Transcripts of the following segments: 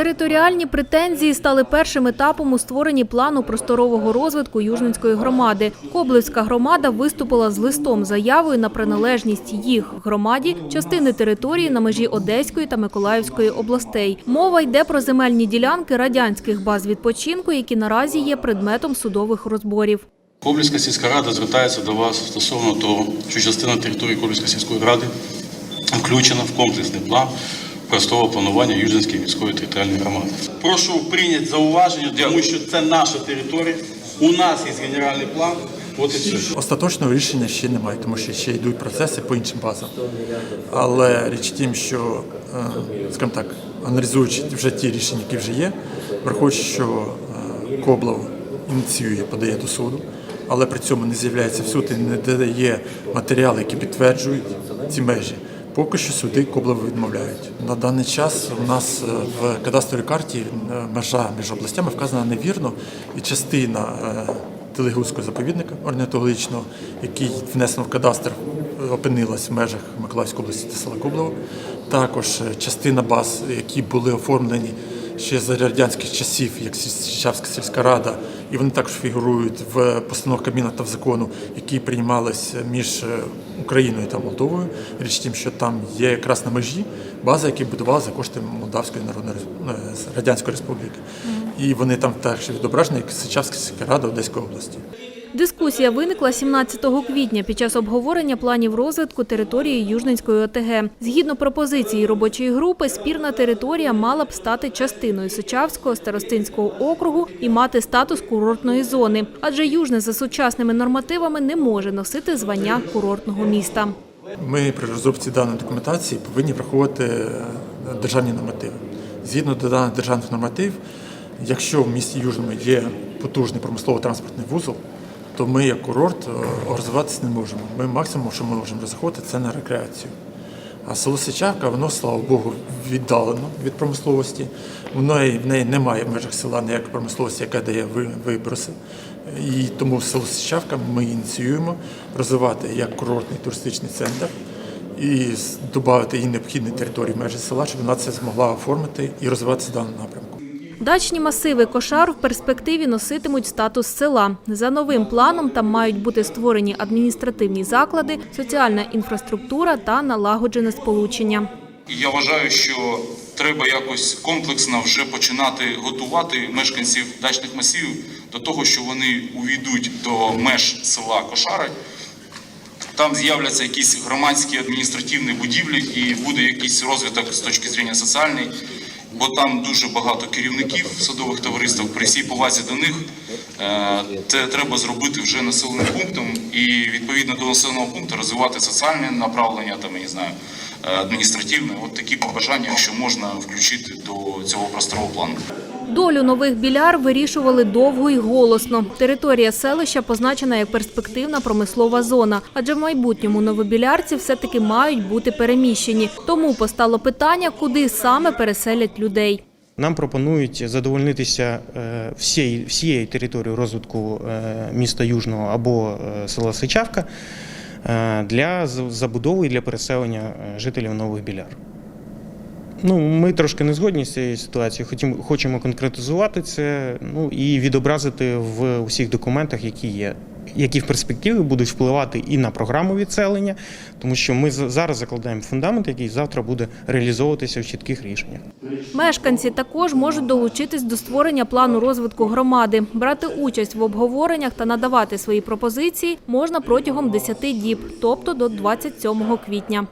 Територіальні претензії стали першим етапом у створенні плану просторового розвитку Южненської громади. Коблевська громада виступила з листом заявою на приналежність їх громаді частини території на межі Одеської та Миколаївської областей. Мова йде про земельні ділянки радянських баз відпочинку, які наразі є предметом судових розборів. Коблівська сільська рада звертається до вас стосовно того, що частина території Коблівської сільської ради включена в комплексний план простого планування Южненської міської територіальної громади. Прошу прийняти зауваження, тому що це наша територія. У нас є генеральний план. От і все. Остаточного рішення ще немає, тому що ще йдуть процеси по іншим базам. Але річ в тім, що, е, скажімо так, аналізуючи вже ті рішення, які вже є, враховуючи, що е, Коблов ініціює, подає до суду, але при цьому не з'являється в суд і не дає матеріали, які підтверджують ці межі. Поки що суди Коблову відмовляють. На даний час у нас е, в кадастровій карті е, межа між областями вказана невірно, і частина е, Телегузького заповідника орнітологічного, який внесено в кадастр, опинилась в межах Миколаївської області та села Коблево. Також частина баз, які були оформлені ще за радянських часів, як Січавська сільська рада, і вони також фігурують в постановах Кабміна та в закону, які приймалися між е, Україною та Молдовою. Річ тим, що там є якраз на межі база, які будували за кошти Молдавської народної е, Радянської Республіки. І вони там також відображені, як Сичавська сільська рада Одеської області. Дискусія виникла 17 квітня під час обговорення планів розвитку території Южненської ОТГ. Згідно пропозиції робочої групи, спірна територія мала б стати частиною Сичавського старостинського округу і мати статус курортної зони, адже Южне за сучасними нормативами не може носити звання курортного міста. Ми при розробці даної документації повинні враховувати е, державні нормативи. Згідно до даних державних нормативів, якщо в місті Южному є потужний промислово-транспортний вузол, то ми як курорт е, розвиватися не можемо. Ми максимум, що ми можемо розраховувати, це на рекреацію. А село Сичавка, воно, слава Богу, віддалено від промисловості. Воно в неї немає в межах села ніякої промисловості, яка дає виброси. І тому село Сичавка ми ініціюємо розвивати як курортний туристичний центр і додати їй необхідні території в межі села, щоб вона це змогла оформити і розвиватися в даному напрямку. Дачні масиви Кошар в перспективі носитимуть статус села. За новим планом там мають бути створені адміністративні заклади, соціальна інфраструктура та налагоджене сполучення. Я вважаю, що треба якось комплексно вже починати готувати мешканців дачних масивів до того, що вони увійдуть до меж села Кошари. Там з'являться якісь громадські адміністративні будівлі і буде якийсь розвиток з точки зрення соціальної, бо там дуже багато керівників садових товариств. При всій повазі до них е, це треба зробити вже населеним пунктом і відповідно до населеного пункту розвивати соціальне направлення, там я не знаю, е, адміністративне. От такі побажання, якщо можна включити до цього просторового плану. Долю нових біляр вирішували довго і голосно. Територія селища позначена як перспективна промислова зона, адже в майбутньому новобілярці все-таки мають бути переміщені. Тому постало питання, куди саме переселять людей. Нам пропонують задовольнитися е, всією, всією територією розвитку е, міста Южного або е, села Сичавка для забудови і для переселення жителів нових біляр. Ну, ми трошки не згодні з цією ситуацією. Хотім, хочемо конкретизувати це ну, і відобразити в усіх документах, які є, які в перспективі будуть впливати і на програму відселення, тому що ми зараз закладаємо фундамент, який завтра буде реалізовуватися в чітких рішеннях. Мешканці також можуть долучитись до створення плану розвитку громади, брати участь в обговореннях та надавати свої пропозиції можна протягом 10 діб, тобто до 27 квітня.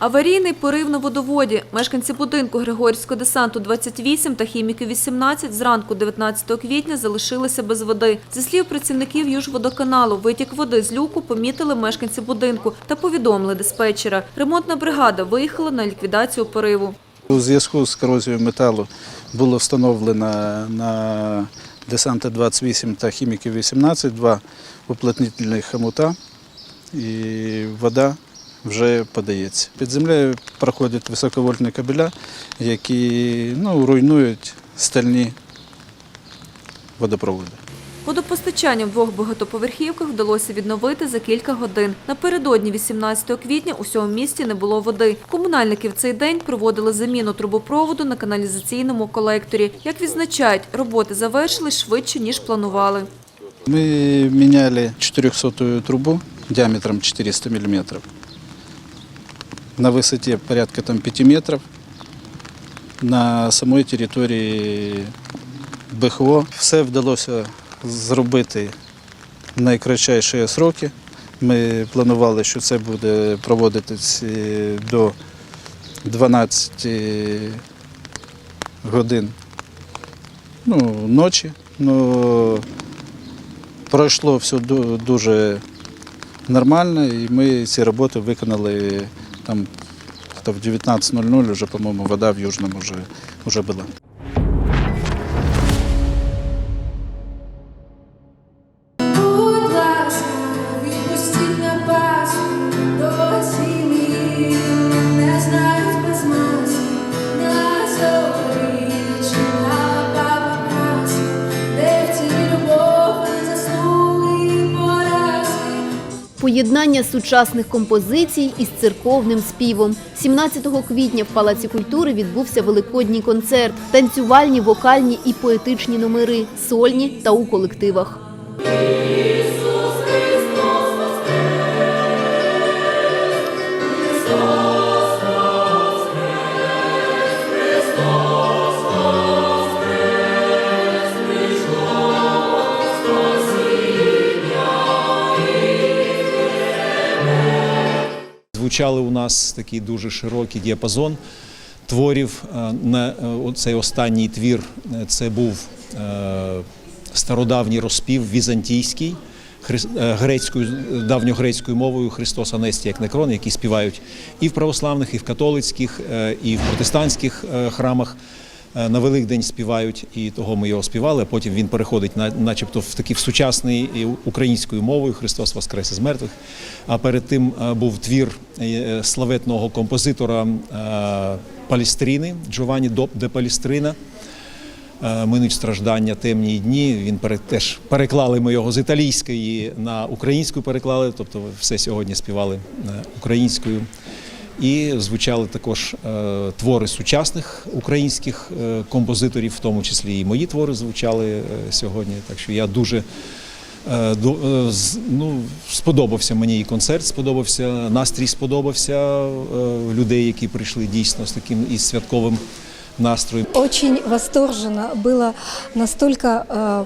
Аварійний порив на водоводі. Мешканці будинку Григорівського десанту 28 та хіміки 18 зранку 19 квітня залишилися без води. Зі слів працівників Южводоканалу, витік води з люку помітили мешканці будинку та повідомили диспетчера. Ремонтна бригада виїхала на ліквідацію пориву. У зв'язку з корозією металу було встановлено на десанта 28 та хіміків 18 два уплотнительних хомута і вода вже подається. Під землею проходять високовольтні кабеля, які ну, руйнують стальні водопроводи. Водопостачання в двох багатоповерхівках вдалося відновити за кілька годин. Напередодні 18 квітня у всьому місті не було води. Комунальники в цей день проводили заміну трубопроводу на каналізаційному колекторі. Як відзначають, роботи завершили швидше ніж планували. Мы меняли 400 трубу диаметром 400 мм на высоте порядка там, 5 метров на самой території БХО. Все вдалося зробити в найкратчайші сроки. Ми планували, що це буде проводитись е, до 12 годин ну, ночі. Ну, пройшло все ду- дуже нормально, і ми ці роботи виконали там в 19.00 вже, по-моєму, вода в Южному вже, уже була. Поєднання сучасних композицій із церковним співом. 17 квітня в Палаці культури відбувся великодній концерт, танцювальні, вокальні і поетичні номери, сольні та у колективах. Звучали у нас такий дуже широкий діапазон творів. Е, е, цей останній твір е, це був стародавній розпів візантійський. Грецькою давньогрецькою мовою Христос Анесті як некрон, які співають і в православних, і в католицьких, і в протестантських храмах. Е, На Великдень співають, і того ми його співали. а Потім він переходить на, начебто, в такий в сучасний українською мовою Христос Воскрес із мертвих. А перед тим е, був твір е, славетного композитора Палістрини Джованні де Палістрина. Минуть страждання темні дні. Він теж переклали ми його з італійської на українську переклали, тобто все сьогодні співали українською. І звучали також е, твори сучасних українських е, композиторів, в тому числі і мої твори звучали е, сьогодні. Так що я дуже ну, сподобався мені і концерт, сподобався, настрій сподобався людей, які прийшли дійсно з таким із святковим настроєм. Очень восторженно было настолько э,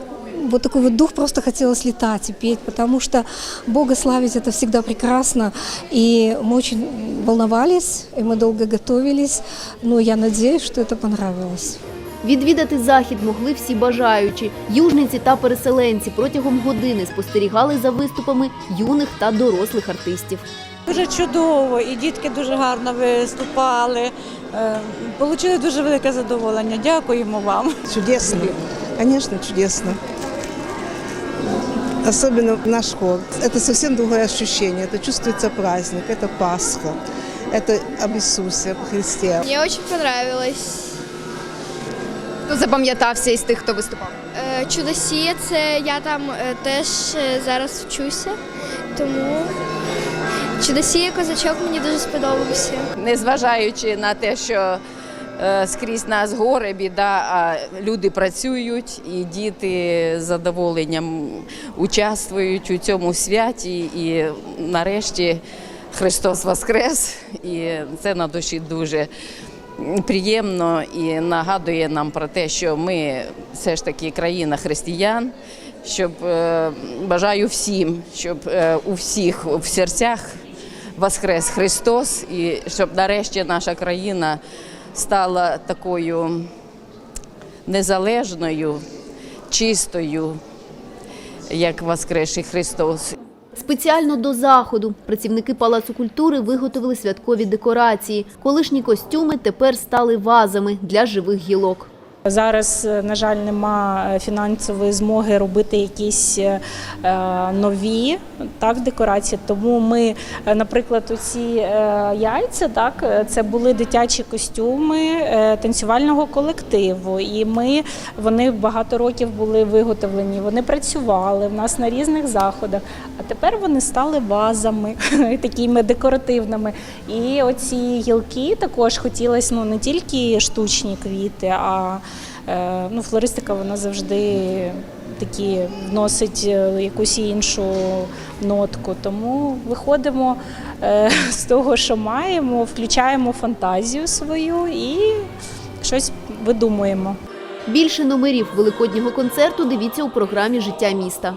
вот такой вот дух, просто хотелось летать и петь, потому что Бога славить это всегда прекрасно. И мы очень волновались, и мы долго готовились, но я надеюсь, что это понравилось. Відвідати захід могли всі бажаючі. Южниці та переселенці протягом години спостерігали за виступами юних та дорослих артистів. Дуже чудово, і дітки дуже гарно виступали. Е, Получили дуже велике задоволення. Дякуємо вам. Чудесно, конечно, чудесно. Особенно наш хор. Это совсем другое ощущение. Это чувствуется праздник, это Пасха, это об Иисусе, об Христе. Мені дуже понравилось. Хто запам'ятався із тих, хто виступав? Е, Чудосія, це я там е, теж е, зараз вчуся, тому чудосія козачок мені дуже сподобався. незважаючи на те, що е, скрізь нас горе, біда, а люди працюють, і діти з задоволенням участвують у цьому святі. І нарешті Христос Воскрес, і це на душі дуже. Приємно і нагадує нам про те, що ми все ж таки країна християн. Щоб е, бажаю всім, щоб е, у всіх в серцях Воскрес Христос, і щоб нарешті наша країна стала такою незалежною, чистою, як Воскресший Христос. Спеціально до заходу працівники Палацу культури виготовили святкові декорації. Колишні костюми тепер стали вазами для живих гілок. Зараз, е, на жаль, нема е, фінансової змоги робити якісь е, нові так, декорації. Тому ми, наприклад, оці е, яйця, так, це були дитячі костюми танцювального колективу. І ми, вони багато років були виготовлені, вони працювали в нас на різних заходах. А тепер вони стали вазами, такими декоративними. І оці гілки також хотілося ну, не тільки штучні квіти, а ну, флористика вона завжди такі вносить е, якусь іншу нотку. Тому виходимо е, з того, що маємо, включаємо фантазію свою і щось видумуємо. Більше номерів великоднього концерту дивіться у програмі Життя міста.